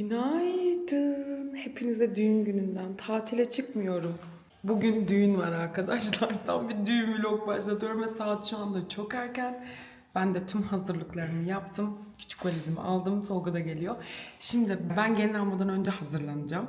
Günaydın. Hepinize düğün gününden. Tatile çıkmıyorum. Bugün düğün var arkadaşlar. Tam bir düğün vlog başlatıyorum ve saat şu anda çok erken. Ben de tüm hazırlıklarımı yaptım. Küçük valizimi aldım. Tolga da geliyor. Şimdi ben gelin almadan önce hazırlanacağım.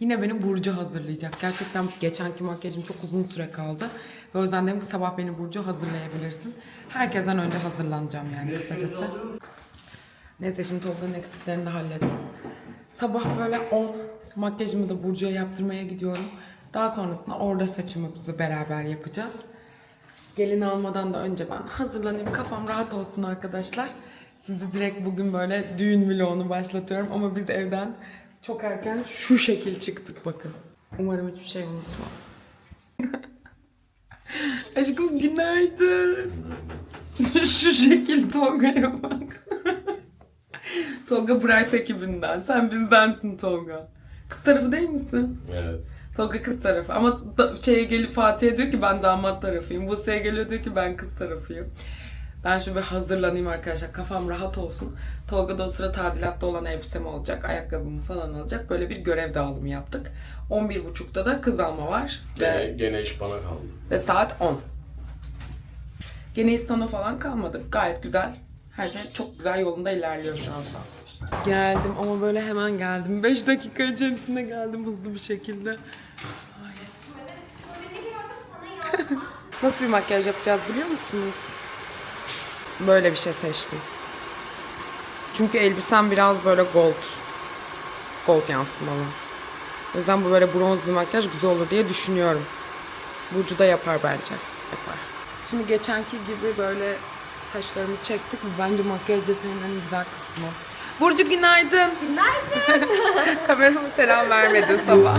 Yine beni Burcu hazırlayacak. Gerçekten geçenki makyajım çok uzun süre kaldı. Ve o yüzden dedim sabah beni Burcu hazırlayabilirsin. Herkesten önce hazırlanacağım yani kısacası. Neyse şimdi Tolga'nın eksiklerini de hallettim. Sabah böyle 10 makyajımı da Burcu'ya yaptırmaya gidiyorum. Daha sonrasında orada saçımızı beraber yapacağız. Gelin almadan da önce ben hazırlanayım. Kafam rahat olsun arkadaşlar. Sizi direkt bugün böyle düğün vlogunu başlatıyorum. Ama biz evden çok erken şu şekil çıktık bakın. Umarım hiçbir şey unutmam. Aşkım günaydın. şu şekil Tolga'ya bak. Tolga Bright ekibinden. Sen bizdensin Tolga. Kız tarafı değil misin? Evet. Tolga kız tarafı. Ama da, şeye gelip Fatih'e diyor ki ben damat tarafıyım. Buse'ye geliyor diyor ki ben kız tarafıyım. Ben şu bir hazırlanayım arkadaşlar. Kafam rahat olsun. Tolga da o sıra tadilatta olan elbisem olacak. Ayakkabımı falan alacak. Böyle bir görev dağılımı yaptık. 11.30'da da kız alma var. Gene, Ve, gene iş bana kaldı. ve saat 10. Gene İstanbul'a falan kalmadık. Gayet güzel. Her şey çok güzel yolunda ilerliyor şu anda. Geldim ama böyle hemen geldim. 5 dakika içerisinde geldim hızlı bir şekilde. Ay. Nasıl bir makyaj yapacağız biliyor musunuz? Böyle bir şey seçtim. Çünkü elbisem biraz böyle gold. Gold yansımalı. O yüzden bu böyle bronz bir makyaj güzel olur diye düşünüyorum. Burcu da yapar bence. Yapar. Şimdi geçenki gibi böyle saçlarımı çektik. Bence makyaj yeteneğinin en güzel kısmı. Burcu günaydın. Günaydın. Kamerama selam vermedin sabah.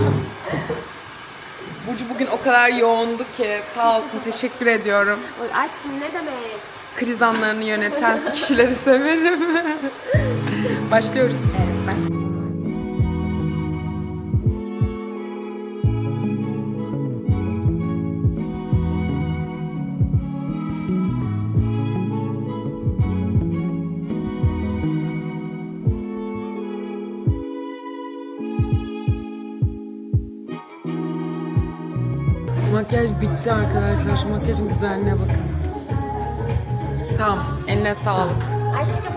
Burcu bugün o kadar yoğundu ki sağ olsun teşekkür ediyorum. Oy aşkım ne demek? Kriz anlarını yöneten kişileri severim. Başlıyoruz. Evet Makyaj bitti arkadaşlar. Şu makyajın güzelliğine bakın. Tamam. Eline sağlık. Aşkım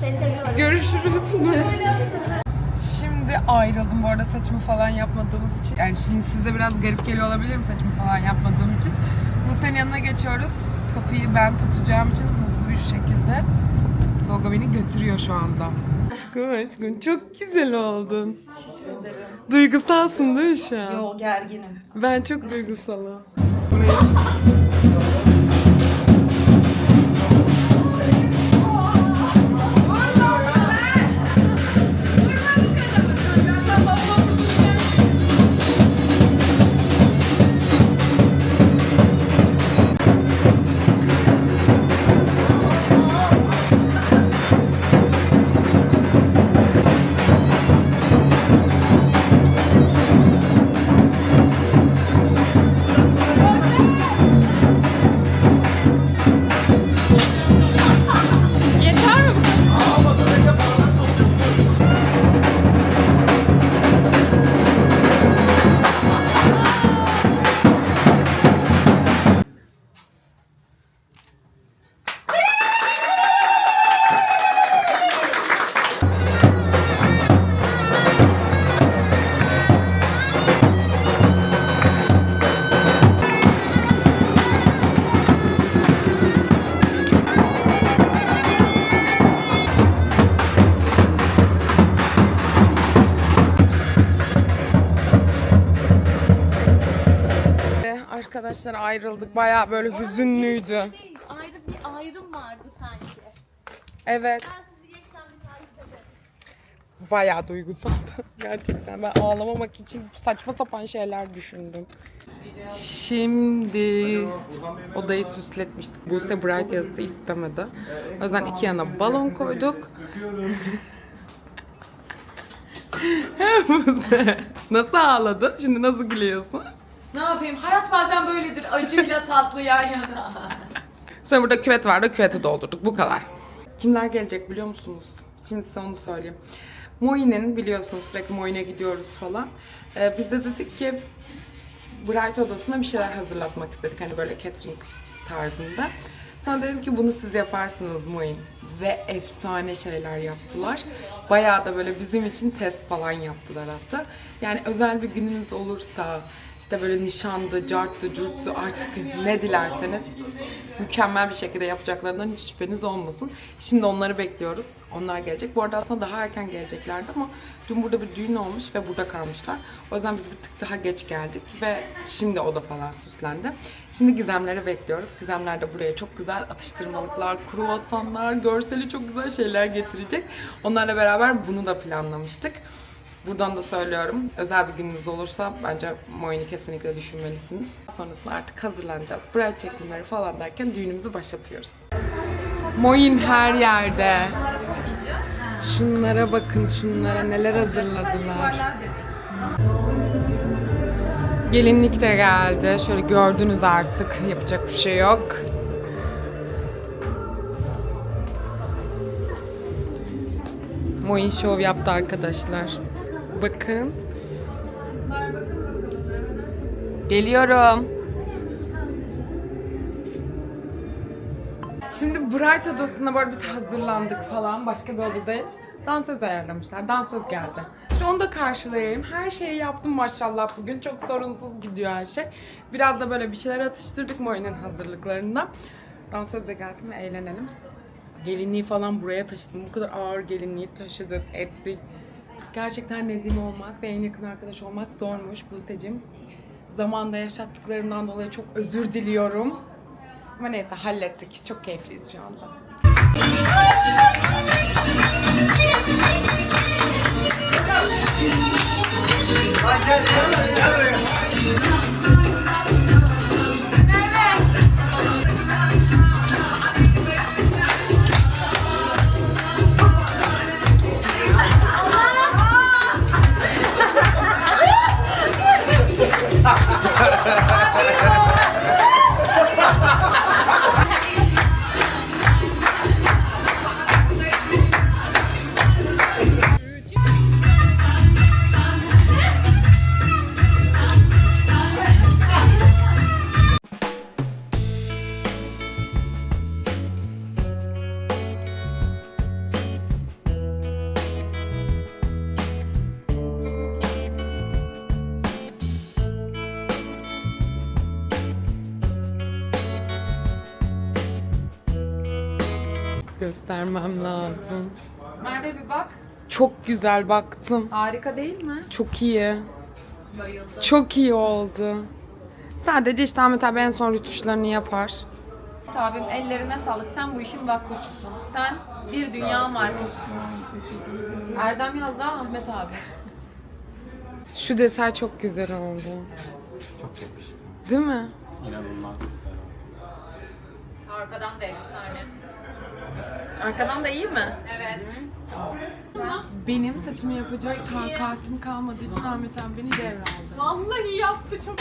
seni seviyorum. Görüşürüz. Şimdi ayrıldım bu arada saçımı falan yapmadığımız için. Yani şimdi size biraz garip geliyor olabilir mi saçımı falan yapmadığım için. Bu senin yanına geçiyoruz. Kapıyı ben tutacağım için hızlı bir şekilde. Tolga beni götürüyor şu anda. Aşkım aşkım çok güzel oldun. Duygusalsın değil mi şu an? Yo gerginim. Ben çok duygusalım. Arkadaşlar ayrıldık. Bayağı böyle hüzünlüydü. Ayrı bir ayrım vardı sanki. Evet. Ben sizi geçten bir takip ederim. Bayağı duygusaldı. Gerçekten ben ağlamamak için saçma sapan şeyler düşündüm. Şimdi odayı süsletmiştik. Buse Bright yazısı istemedi. O yüzden iki yana balon koyduk. Buse nasıl ağladın? Şimdi nasıl gülüyorsun? Ne yapayım? Hayat bazen böyledir. Acıyla tatlı yan yana. Sonra burada küvet vardı. Küveti doldurduk. Bu kadar. Kimler gelecek biliyor musunuz? Şimdi size onu söyleyeyim. Moi'nin biliyorsunuz sürekli Moi'ne gidiyoruz falan. Ee, biz de dedik ki Bright odasına bir şeyler hazırlatmak istedik. Hani böyle catering tarzında. Sonra dedim ki bunu siz yaparsınız Moin. Ve efsane şeyler yaptılar. Bayağı da böyle bizim için test falan yaptılar hatta. Yani özel bir gününüz olursa, işte böyle nişandı, carttı, curttu artık ne dilerseniz mükemmel bir şekilde yapacaklarından hiç şüpheniz olmasın. Şimdi onları bekliyoruz. Onlar gelecek. Bu arada aslında daha erken geleceklerdi ama dün burada bir düğün olmuş ve burada kalmışlar. O yüzden biz bir tık daha geç geldik ve şimdi oda falan süslendi. Şimdi gizemleri bekliyoruz. Gizemler de buraya çok güzel atıştırmalıklar, kruvasanlar, görseli çok güzel şeyler getirecek. Onlarla beraber bunu da planlamıştık. Buradan da söylüyorum. Özel bir gününüz olursa bence Moin'i kesinlikle düşünmelisiniz. Sonrasında artık hazırlanacağız. Bright çekimleri falan derken düğünümüzü başlatıyoruz. Moin her yerde. Şunlara bakın şunlara neler hazırladılar. Gelinlik de geldi. Şöyle gördünüz artık. Yapacak bir şey yok. Moin şov yaptı arkadaşlar. Bakın. Geliyorum. Şimdi Bright odasında böyle biz hazırlandık falan. Başka bir odadayız. Dansöz ayarlamışlar. Dansöz geldi. Şimdi onu da karşılayayım. Her şeyi yaptım maşallah bugün. Çok sorunsuz gidiyor her şey. Biraz da böyle bir şeyler atıştırdık Moy'un hazırlıklarında. Dansöz de gelsin ve eğlenelim. Gelinliği falan buraya taşıdım. Bu kadar ağır gelinliği taşıdık, ettik. Gerçekten Nedim olmak ve en yakın arkadaş olmak zormuş Buse'cim. Zamanda yaşattıklarımdan dolayı çok özür diliyorum. Ama neyse hallettik. Çok keyifliyiz şu anda. Göstermem lazım. Merve bir bak. Çok güzel baktım. Harika değil mi? Çok iyi. Bayıldım. Çok iyi oldu. Sadece işte Ahmet abi en son rütuşlarını yapar. Abim ellerine sağlık. Sen bu işin vakfıçısın. Sen bir dünya markasısın. Erdem yazdı ha, Ahmet abi. Şu detay çok güzel oldu. Çok yakıştı. Değil mi? İnanılmaz güzel oldu. Arkadan da efsane. Arkadan da iyi mi? Evet. Benim saçımı yapacak takatim kalmadığı için Ahmet abi beni devraldı. Vallahi yaptı çok.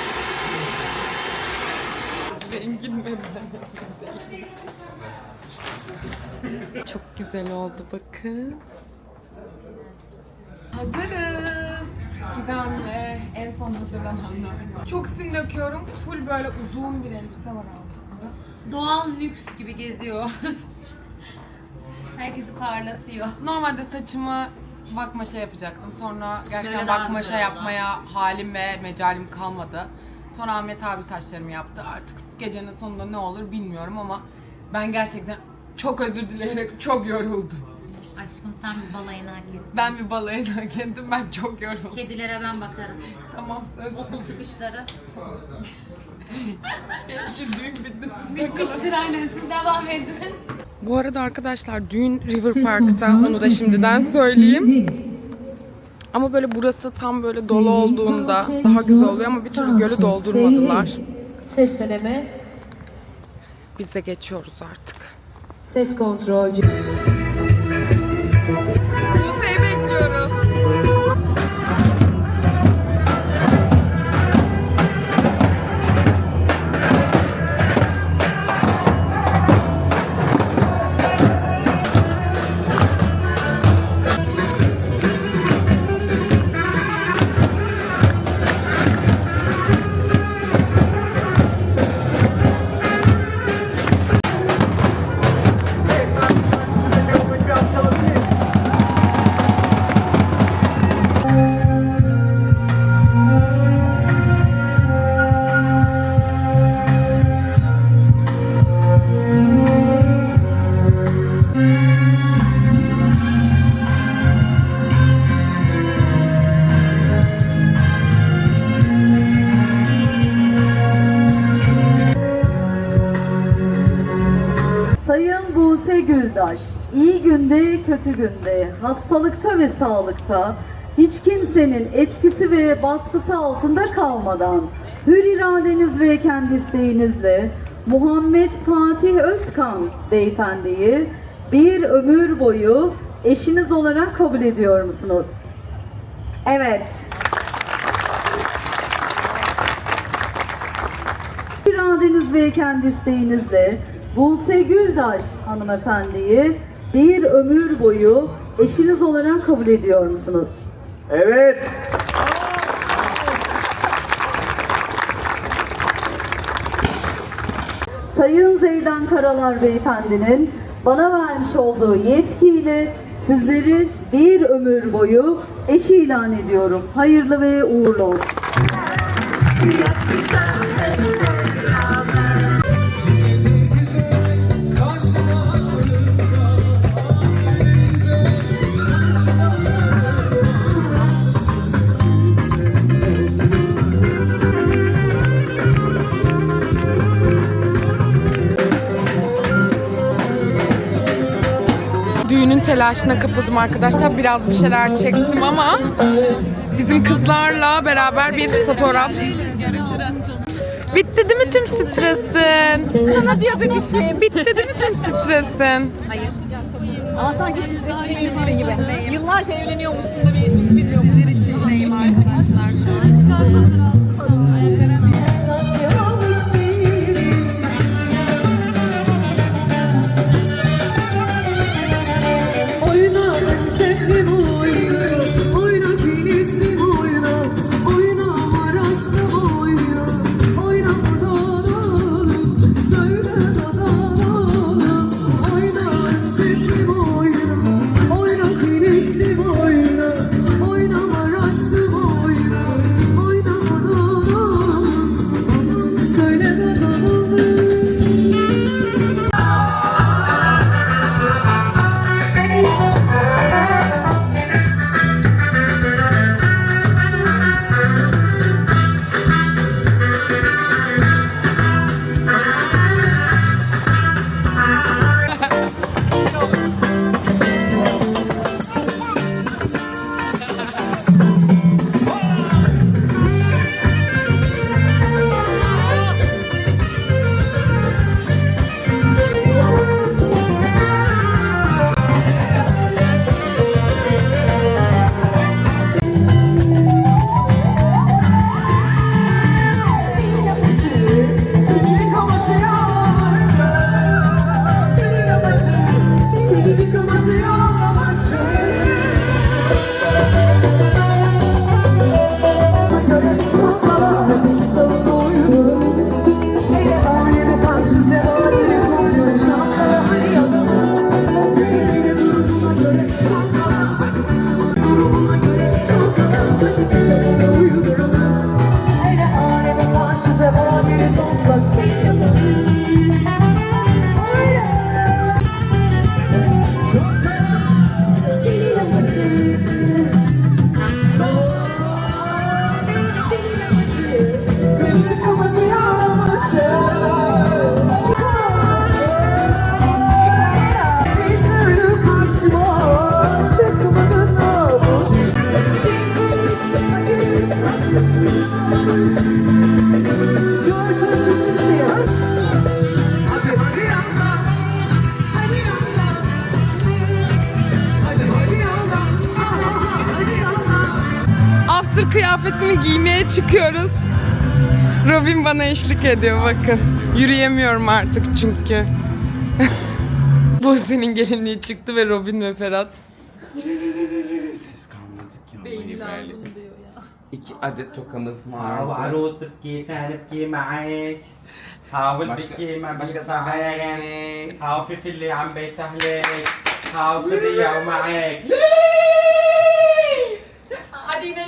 Rengin ve Çok güzel oldu bakın. Hazırız. Gizemle en son hazırlananlar. Çok sim döküyorum. Full böyle uzun bir elbise var altında. Doğal lüks gibi geziyor. Herkesi parlatıyor. Normalde saçımı vakmaşa yapacaktım. Sonra gerçekten Böyle daha vakmaşa güzel oldu. yapmaya halim ve mecalim kalmadı. Sonra Ahmet abi saçlarımı yaptı. Artık gecenin sonunda ne olur bilmiyorum ama ben gerçekten çok özür dileyerek çok yoruldum. Aşkım sen bir balayını hak ettin. Ben bir balayına hak ettim. Ben çok yoruldum. Kedilere ben bakarım. Tamam söz. Okul çıkışları. Benim için düğün bitti siz takılın. Aynen siz devam edin. Bu arada arkadaşlar düğün River Park'ta onu da şimdiden söyleyeyim. Ama böyle burası tam böyle dolu olduğunda daha güzel oluyor ama bir türlü gölü doldurmadılar. Ses deneme, Biz de geçiyoruz artık. ses kontrolcü. Yurttaş, iyi günde, kötü günde, hastalıkta ve sağlıkta hiç kimsenin etkisi ve baskısı altında kalmadan hür iradeniz ve kendi isteğinizle Muhammed Fatih Özkan beyefendiyi bir ömür boyu eşiniz olarak kabul ediyor musunuz? Evet. iradeniz ve kendi isteğinizle Buse Güldaş hanımefendiyi bir ömür boyu eşiniz olarak kabul ediyor musunuz? Evet. Sayın Zeydan Karalar Beyefendinin bana vermiş olduğu yetkiyle sizleri bir ömür boyu eşi ilan ediyorum. Hayırlı ve uğurlu olsun. Telaşına kapıldım arkadaşlar. Biraz bir şeyler çektim ama bizim kızlarla beraber bir fotoğraf. Bitti değil mi tüm stresin? Sana diyor bebişim. Bitti değil mi tüm stresin? Ama sanki stresliymişsin gibi. Yıllarca evleniyormuşsun da bir biliyorum. Sizler içindeyim arkadaşlar şu hazır kıyafetimi giymeye çıkıyoruz. Robin bana eşlik ediyor bakın. Yürüyemiyorum artık çünkü. Bu senin gelinliği çıktı ve Robin ve Ferhat. Siz kalmadık ya. Beyni lazım diyor ya. İki adet tokamız var. Rusuk giyinip giymeyiz. Tahvil bikime başka sahaya yani. Havfi an beytahlik. Havfi diyavmaik.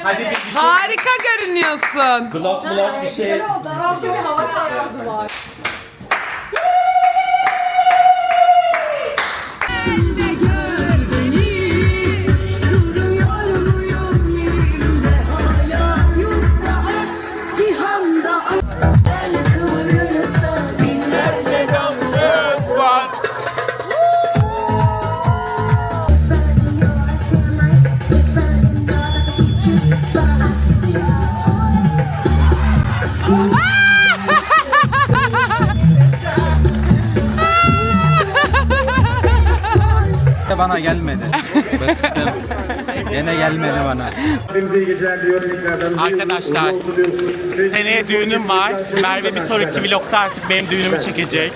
Hadi şey- Harika görünüyorsun. Glove glove bir şey. Güzel oldu. Havalı havalı var. Bana gelmedi. Bıktım. Gene gelmedi bana. Hepimize iyi geceler diliyor tekrardan. Arkadaşlar, Seneye düğünüm var. Merve bir sonraki vlogda artık benim düğünümü çekecek.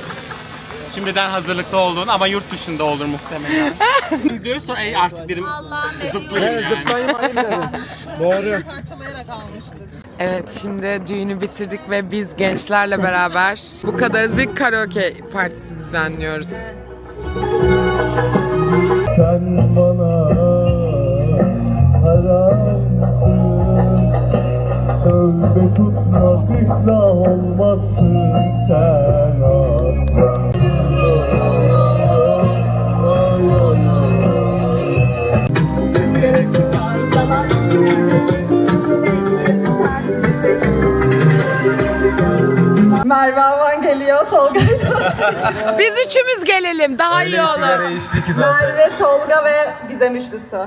Şimdiden hazırlıklı olun ama yurt dışında olur muhtemelen. Diyor sonra ey artık dedim zıplayayım yani. Doğru. Evet şimdi düğünü bitirdik ve biz gençlerle beraber bu kadarız bir karaoke partisi düzenliyoruz. Bana haramsın Tövbe tutmaz iflah olmazsın sen Biz üçümüz gelelim daha iyi olur. içti ki zaten. Merve, Tolga ve Gizem üçlüsü.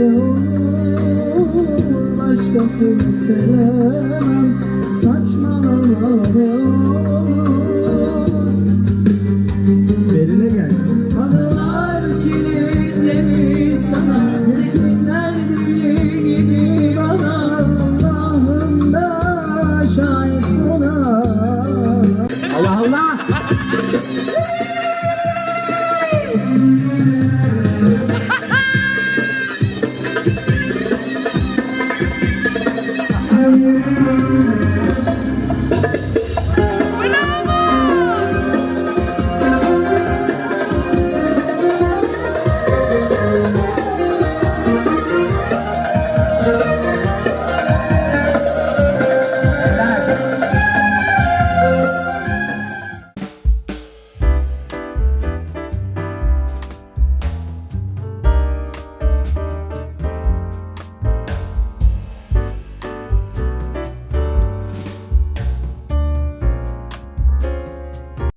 De olur Başkasını sevemem